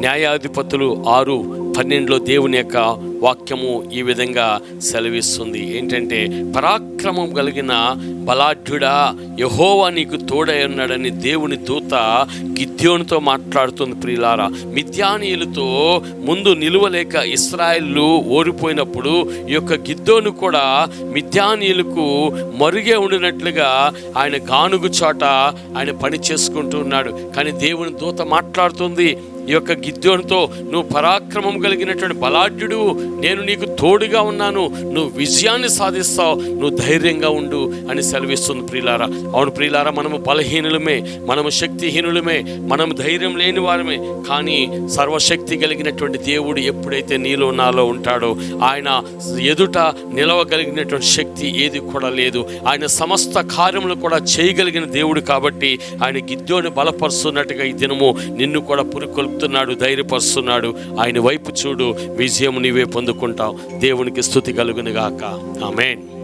న్యాయాధిపతులు ఆరు పన్నెండులో దేవుని యొక్క వాక్యము ఈ విధంగా సెలవిస్తుంది. ఏంటంటే పరాక్రమం కలిగిన బలాఢ్యుడా యహోవా నీకు తోడై ఉన్నాడని దేవుని దూత గిద్యోనితో మాట్లాడుతుంది ప్రియులారా. మిథ్యానీయులతో ముందు నిలువలేక ఇస్రాయిల్లు ఓడిపోయినప్పుడు ఈ యొక్క గిద్దోను కూడా మిథ్యానీయులకు మరుగే ఉండినట్లుగా ఆయన గానుగు చోట ఆయన పని చేసుకుంటూ ఉన్నాడు. కానీ దేవుని దూత మాట్లాడుతుంది ఈ యొక్క గిద్యోనితో నువ్వు పరాక్రమం కలిగినటువంటి బలాఢ్యుడు నేను నీకు తోడుగా ఉన్నాను. నువ్వు విజయాన్ని సాధిస్తావు. నువ్వు ధైర్యంగా ఉండు అని సెలవిస్తుంది ప్రియులారా. అవును ప్రియులారా మనము బలహీనులమే మనము శక్తిహీనులమే మనం ధైర్యం లేని వారమే. కానీ సర్వశక్తి కలిగినటువంటి దేవుడు ఎప్పుడైతే నీలో నాలో ఉంటాడో ఆయన ఎదుట నిలవగలిగినటువంటి శక్తి ఏది కూడా లేదు. ఆయన సమస్త కార్యములు కూడా చేయగలిగిన దేవుడు కాబట్టి ఆయన గిద్దోని బలపరుస్తున్నట్టుగా ఈ దినము నిన్ను కూడా పురుకొల్పుతున్నాడు ధైర్యపరుస్తున్నాడు. ఆయన వైపు చూడు విజయం నీవే పొందుకుంటాం. దేవునికి స్థుతి కలుగునుగాక. ఆమెన్.